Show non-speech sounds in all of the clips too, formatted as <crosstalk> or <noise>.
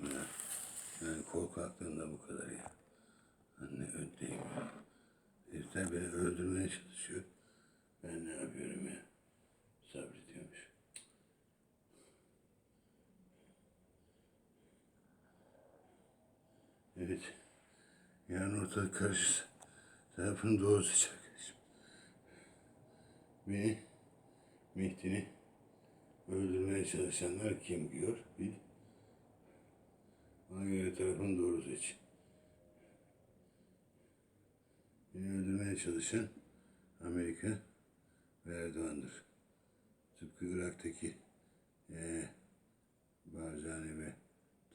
mi ya? Yani korkaklığında bu kadar ya. Anne ödeyim ya. Herifler beni öldürmeye çalışıyor. Ben ne yapıyorum ya? Sabrediyormuş. Evet. Yarın ortalık karışırsa tarafın doğru seç arkadaşım. Beni, Mehdi'ni öldürmeye çalışanlar kim diyor bil. Ona göre tarafın doğru seç. Beni öldürmeye çalışan Amerika ve Erdoğan'dır. Tıpkı Irak'taki eee Barzani ve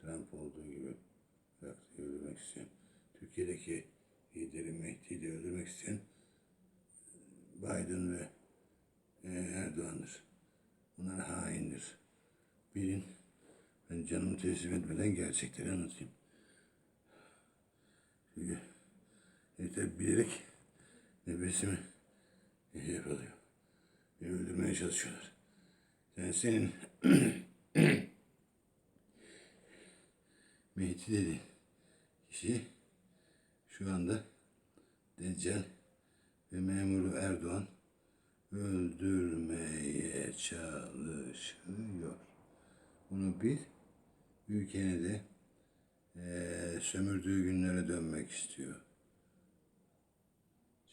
Trump olduğu gibi Irak'ta öldürmek isteyen, Türkiye'deki lideri Mehdi'yi de öldürmek isteyen Biden ve eee, Erdoğan'dır. Bunlar haindir. Bilin, ben canımı teslim etmeden gerçekleri anlatayım. Çünkü herifler bilerek nefesimi hedef alıyor. Beni öldürmeye çalışıyorlar. Sen senin <clears throat> Mehdi dedi kişi şu anda Deccal ve memuru Erdoğan öldürmeye çalışıyor. Bunu bil. Ülkeni de eee, sömürdüğü günlere dönmek istiyor.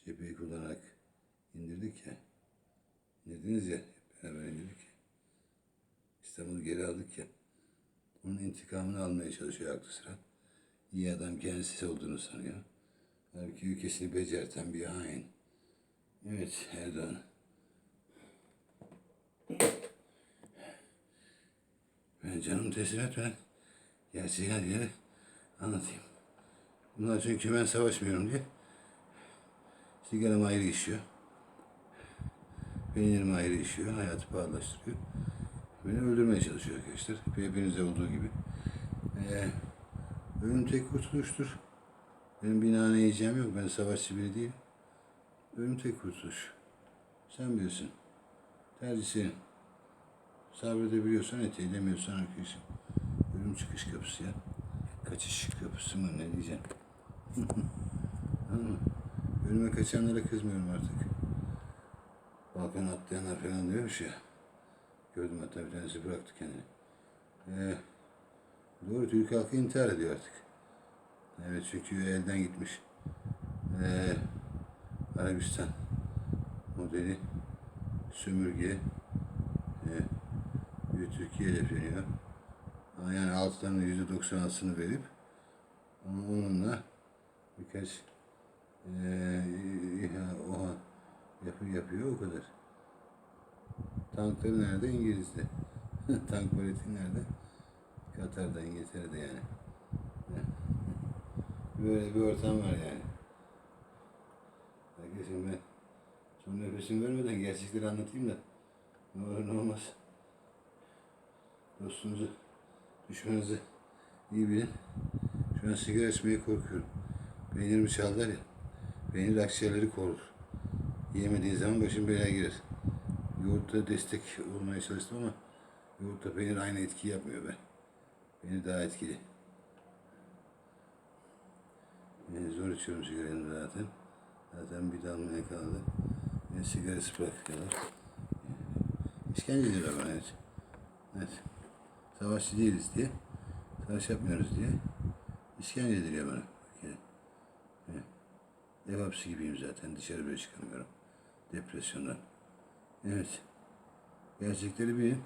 Cepheyi kullanarak indirdik ya. İndirdiniz ya. Beraber indirdik ya. İstanbul'u geri aldık ya. Onun intikamını almaya çalışıyor aklı sıra. İyi adam kendisi olduğunu sanıyor. Halbuki ülkesini becerten bir hain. Evet Erdoğan. Ben canımı teslim etmeden gerçeği hadi gel anlatayım. Bunlar çünkü ben savaşmıyorum diye sigaram ayrı işiyor. Peynirim ayrı işiyor. Hayatı pahalılaştırıyor. Beni öldürmeye çalışıyor arkadaşlar. Hepinizde olduğu gibi. Ee, ölüm tek kurtuluştur. Benim bir nane yiyeceğim yok. Ben savaşçı biri değilim. Ölüm tek kurtuluş. Sen bilirsin. Tercih senin. Sabredebiliyorsan et, edemiyorsan arkadaşım. Ölüm çıkış kapısı ya. Kaçış kapısı mı ne diyeceğim. <laughs> Ölüme kaçanlara kızmıyorum artık. Balkan atlayanlar falan diyormuş ya. Gördüm hatta bir tanesi bıraktı kendini. Ee, doğru Türk halkı intihar ediyor artık. Evet çünkü elden gitmiş. Ee, Arabistan modeli sömürge e, bir Türkiye hedefleniyor. Yani altlarının yüzde doksan altısını verip ama onunla birkaç e, OHA yapı yapıyor o kadar. Tankları nerede? İngiliz'de. <laughs> Tank üretimi nerede? Katar'da, İngiltere'de yani. <laughs> Böyle bir ortam var yani. Arkadaşım ben son nefesimi vermeden gerçekleri anlatayım da ne olur ne olmaz. Dostunuzu, düşmanınızı iyi bilin. Şu an sigara içmeye korkuyorum. Peynirimi çaldılar ya. Peynir akciğerleri korur. Yemediğin zaman başın belaya girer. Yoğurtta destek olmaya çalıştım ama yoğurtta peynir aynı etki yapmıyor be. Peynir daha etkili. Yani zor içiyorum sigaranı zaten. Zaten bir damlaya kaldı. Yani sigarası bırakıyorlar. İşkence ediyorlar bana evet. Evet. Savaşçı değiliz diye. Savaş yapmıyoruz diye. İşkence ediliyor bana. Evet. Ev hapsi gibiyim zaten. Dışarı bile çıkamıyorum. Depresyondan. Evet. Gerçekleri bilin.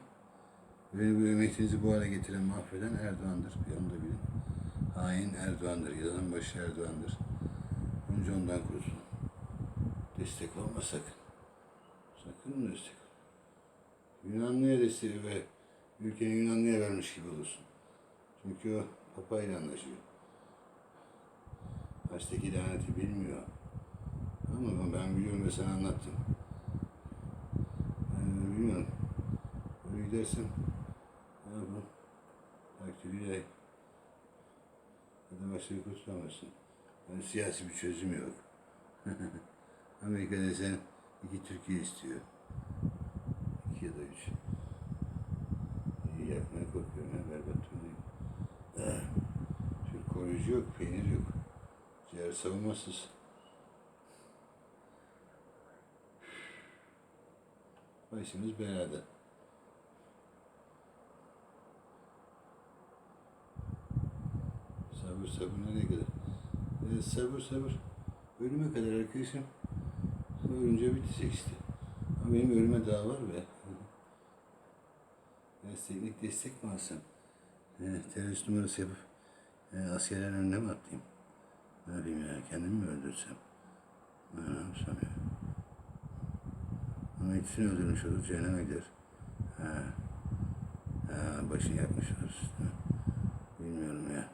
Beni bu emeklinizi bu hale getiren, mahveden Erdoğan'dır. Bir onu da bilin. Hain Erdoğan'dır. Yılanın başı Erdoğan'dır. Önce ondan kurtulun. Destek olma sakın. Sakın destek. Yunanlı'ya destek ve ülkeni Yunanlı'ya vermiş gibi olursun. Çünkü o papayla anlaşıyor. Baştaki laneti bilmiyor. Ama ben biliyorum ve sana anlattım. Ben bilmiyorum. Öyle gidersin. Ne yapalım? Takdiriyle ya da başka kurtulamazsın. Yani siyasi bir çözüm yok. <laughs> Amerika desen iki Türkiye istiyor. İki ya da üç. Yakmaya korkuyorum ya berbat durumdayım. yok, peynir yok. Ciğer savunmasız. Başımız belada. Sabır sabır nereye kadar? Evet, sabır sabır. Ölüme kadar arkadaşım. Ölünce bitecek işte. Ama benim ölüme daha var be. Teknik destek mi alsam? E, terörist numarası yapıp e, askerlerin önüne mi atlayayım? Ne yapayım ya? Kendimi mi öldürsem? Ne yapsam ya? Ama ikisini öldürmüş olur, cehenneme gider. Ha. Ha, başını yakmış olur. Bilmiyorum ya.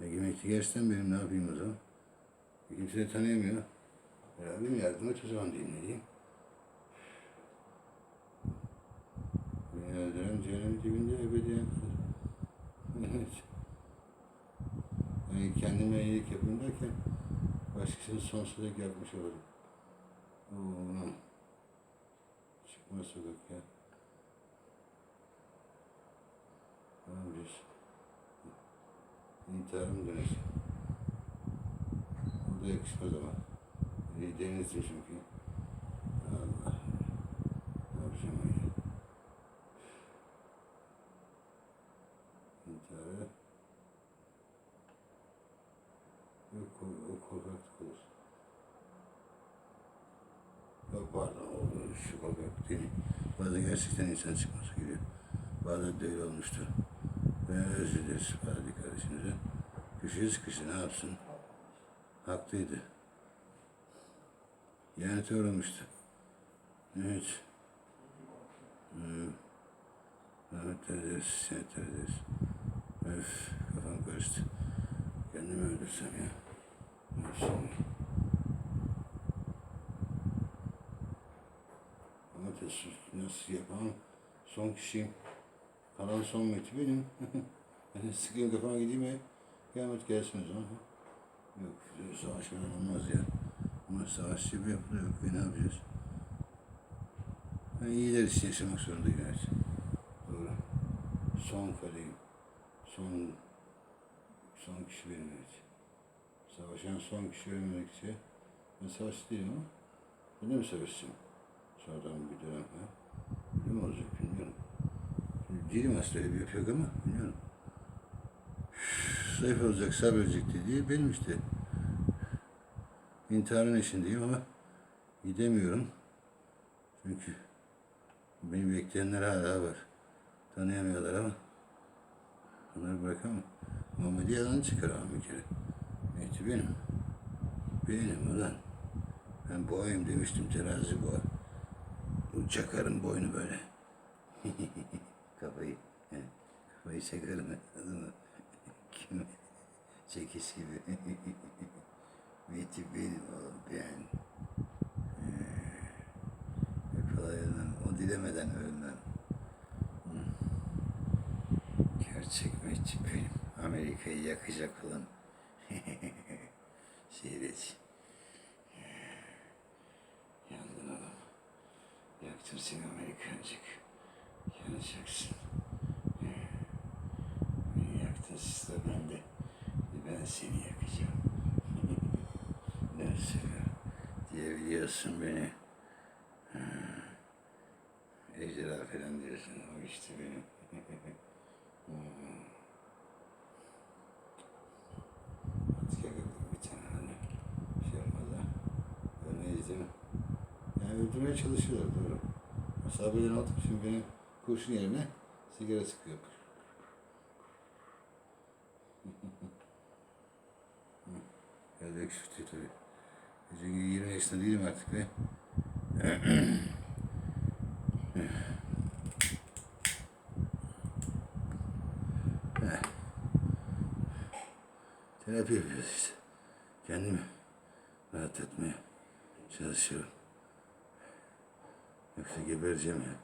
Egemenlikli gerçekten benim ne yapayım o zaman? Kimse de tanıyamıyor. Rabbim yardım et o zaman diyeyim. Beni öldüren cehennem dibinde ebediyen kalır. Yani kendime iyilik yapayım derken başkasının sonsuzluk yapmış olurum. Oo, çıkma sokak ya. Ne yapacağız? İntiharım dönecek. O da yakışmaz ama. Denizli çünkü. Allah. Ne yapacağım ya? İntiharı. Yok o, o korkaklık olur. Yok o şu korkak değil. Bazen gerçekten insan çıkması geliyor. Bazen de öyle olmuştur. Ve özür dileriz Fadi kardeşimize. Köşeye sıkışı ne yapsın? Haklıydı. İhanete uğramıştı. Evet. Rahmet ederiz, senet ederiz. Öf, kafam karıştı. Kendimi öldürsem ya. Ne yapsam ya? Ama teessüf nasıl yapamam? Son kişiyim. Kalan son meti benim. <laughs> ben sıkayım kafama gideyim ya. Kıyamet gelsin o zaman. Yok, savaş falan olmaz ya. Ama savaş gibi yapılıyor. Yok, e, ne yapacağız? Ben iyiler için yaşamak zorundayım evet. Doğru. Son kaleyim. Son son kişi benim evet. Savaşan son kişi ölmedikçe ben savaşçı değilim ama ben de mi savaşacağım? Sonradan bir dönem ha? Ne olacak bilmiyorum. Değilim aslında öyle bir yapıyor ama bilmiyorum. Zayıf olacak, sabredecek dediği benim işte. İntiharın eşindeyim ama gidemiyorum. Çünkü beni bekleyenler hala var. Tanıyamıyorlar ama onları bırakamam. Muhammed'i yalan çıkaramam bir kere. Mehdi benim. Benim ulan. Ben boğayım demiştim terazi boğa. Bu çakarın boynu böyle. <laughs> kafayı, kafayı çakarım. Anladın mı? Kim? Çekiş gibi. <laughs> Mehdi benim oğlum ben. Ee, kolay ölmem. O dilemeden ölmem. Gerçek Mehdi benim. Amerika'yı yakacak olan. <laughs> Seyret. Yandın oğlum. Yaktım seni Amerikancık. Yanacaksın. Beni yaktın sıra bende. Ben seni yakacağım. <laughs> Nasıl diyebiliyorsun beni. Ha. Ejderha falan diyorsun. O işte benim. <laughs> Artık yakaladım bir. Şey yapmaz ha. Ölmeyiz değil mi? Yani öldürmeye çalışıyorlar doğru. Sabirden atıp şimdi benim kurşun yerine sigara sıkıyor. Geldik şu tabii. Çünkü 20 yaşında değilim artık be. Terapi yapıyoruz işte. Kendimi rahat etmeye çalışıyorum. Yoksa gebereceğim ya.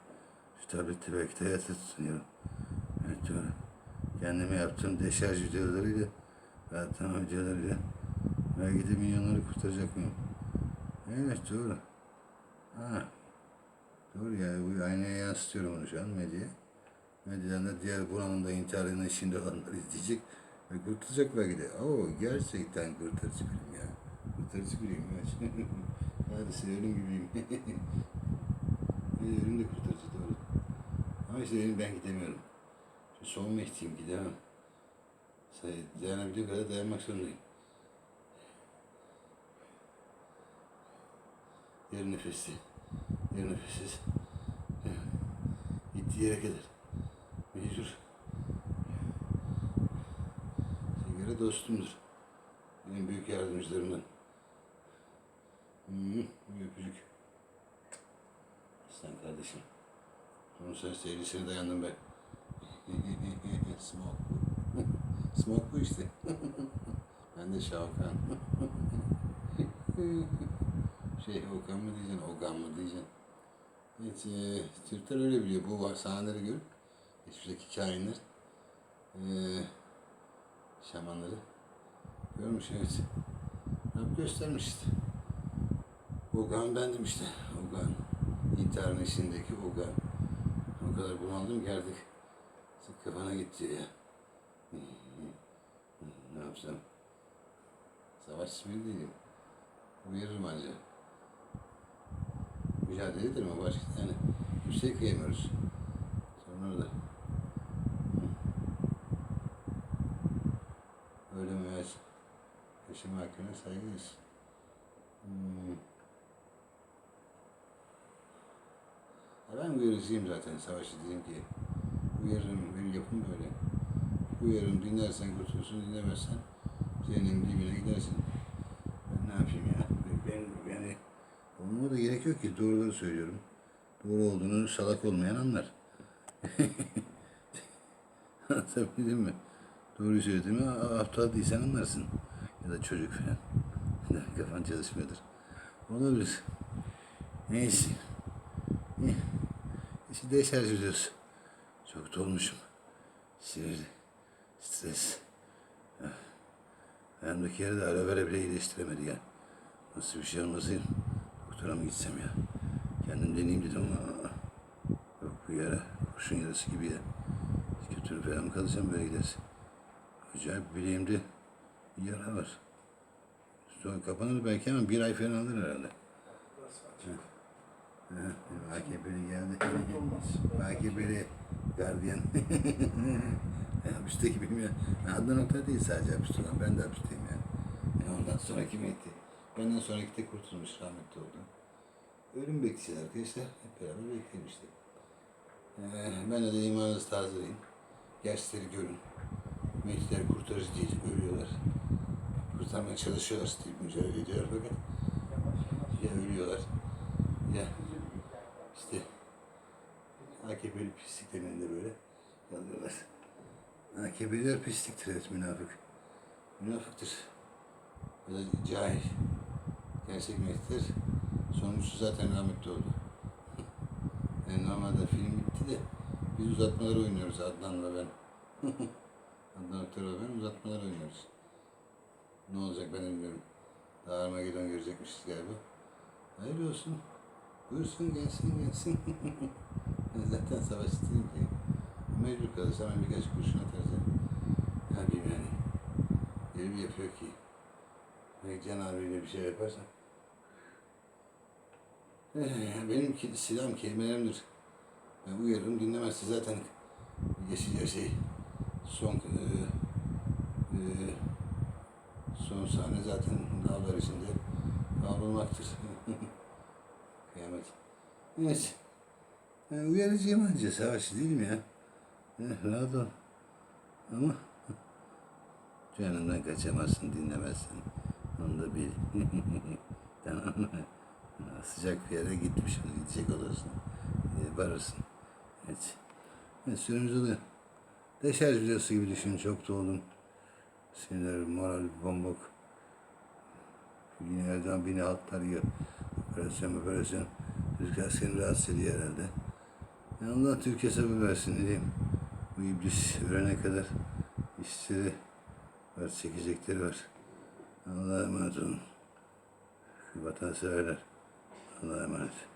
Şu tablette belki de hayata tutunuyorum. Evet doğru. Kendime yaptığım deşarj videolarıyla, rahatlama videolarıyla belki de milyonları kurtaracak mıyım? Evet doğru. Ha. Doğru ya bu aynaya yansıtıyorum onu şu an medyaya. Medyadan da diğer buranın da intiharının içinde olanlar izleyecek ve kurtulacak belki de. Oo gerçekten kurtarıcı film ya. Kurtarıcı film ya. <laughs> Hadi severim gibiyim. <laughs> Ölüm de kurtarıcı doğru. Ama işte benim ben gidemiyorum. Şu son mehtiyim gidemem. Dayanabildiğim kadar dayanmak zorundayım. Yer nefesli. Yer nefessiz. Gittiği yere kadar. Mecbur. Sigara dostumdur. Benim büyük yardımcılarımdan. Hmm, öpücük. Aslan kardeşim. Onun sen sevgisine dayandım ben. <laughs> Smoke. <laughs> Smoke bu işte. <laughs> ben de Şavkan. şey Okan mı diyeceksin, Ogan mı diyeceksin. Evet, e, Türkler öyle biliyor. Bu sahneleri görüp geçmişteki kainler e, şamanları görmüş evet. Rab göstermiş işte. Ogan bendim işte. Ogan. İntiharın içindeki Ogan. O kadar bunaldım ki artık kafana gitti ya. Ne yapsam? Savaş sivil değilim. Uyarırım ancak. Mücadele ederim ama başka yani yükseğe kıyamıyoruz. Sonra da. Öyle mi evet? Yaşam hakkına saygılıyız. Hmm. Ben uyarıcıyım zaten savaşı dedim ki uyarırım benim yapım böyle. Uyarırım dinlersen kurtulursun dinlemezsen senin dibine gidersin. Ben ne yapayım ya? Ben yani olmama da gerek yok ki doğruları söylüyorum. Doğru olduğunu salak olmayan anlar. <laughs> Anlatabildim mi? Doğruyu söylediğimi aptal değilsen anlarsın. Ya da çocuk falan. <laughs> Kafan çalışmıyordur. Olabilir. Neyse. İyi. İşte deşarj ediyoruz. Çok dolmuşum. Sinirli. Stres. Ah. Ayağımdaki yeri de ara vere bile iyileştiremedi ya. Nasıl bir şey olmasın? Doktora mı gitsem ya? Kendim deneyeyim dedim ama yok bu yara kurşun yarası gibi ya. Kötü falan mı kalacağım böyle gidersin. Acayip bileğimde bir yara var. Sonra kapanır belki ama bir ay falan alır herhalde. Ha, AKP'li geldi. AKP'li gardiyan. Hapisteki bilmiyorum. Adnan Oktar değil sadece hapiste olan. Ben de hapisteyim yani. E ondan sonra kim etti? Benden sonraki de kurtulmuş rahmetli oldu. Ölüm bekleyeceğiz arkadaşlar. Hep beraber bekleyelim işte. Ee, ben de imanınızı tazeleyin. Gerçekleri görün. Mehdiler kurtarıcı değil, ölüyorlar. Kurtarmaya çalışıyorlar, değil, mücadele ediyorlar fakat ya ölüyorlar ya işte AKP'li pisliklerini de böyle yalıyorlar. AKP'liler pisliktir evet münafık. Münafıktır. Da cahil. Gerçek mehdiler sonuncusu zaten rahmetli oldu. <laughs> Yani normalde film bitti de biz uzatmalar oynuyoruz Adnan'la ben. <laughs> Adnan Oktar'la ben uzatmalar oynuyoruz. Ne olacak ben bilmiyorum. Daha Armageddon görecekmişiz galiba. Hayırlı olsun. Buyursun gelsin gelsin. <laughs> ben zaten savaşçıyım ki. Mecbur kalırsa hemen birkaç kurşun atarız. ya. Ne yapayım yani. Bir yapıyor ki. Belki Can abiyle bir şey yaparsa. Eh, Benim silahım kelimelerimdir. Ben uyarırım dinlemezse zaten geçeceği şey son e, e, son sahne zaten dağlar içinde kavrulmaktır. Kıyamet. Evet. Ben uyarıcıyım anca savaşçı değilim ya. Eh, rahat ol. Ama <laughs> canından kaçamazsın dinlemezsin. Onu da bil. <laughs> tamam mı? Sıcak bir yere gitmiş, gidecek olursun. Ee, varırsın. Evet. evet sürümüzü de deşarj videosu gibi düşün. Çok doldum. Sinir, moral, bombok. Yine Erdoğan beni altlar yiyor. Operasyon, operasyon. Türk askerini rahatsız ediyor herhalde. Ya Allah Türkiye sabır versin diyeyim. Bu iblis ölene kadar işleri var, çekecekleri var. Allah'a emanet olun. Vatanseverler. Allah'a emanet.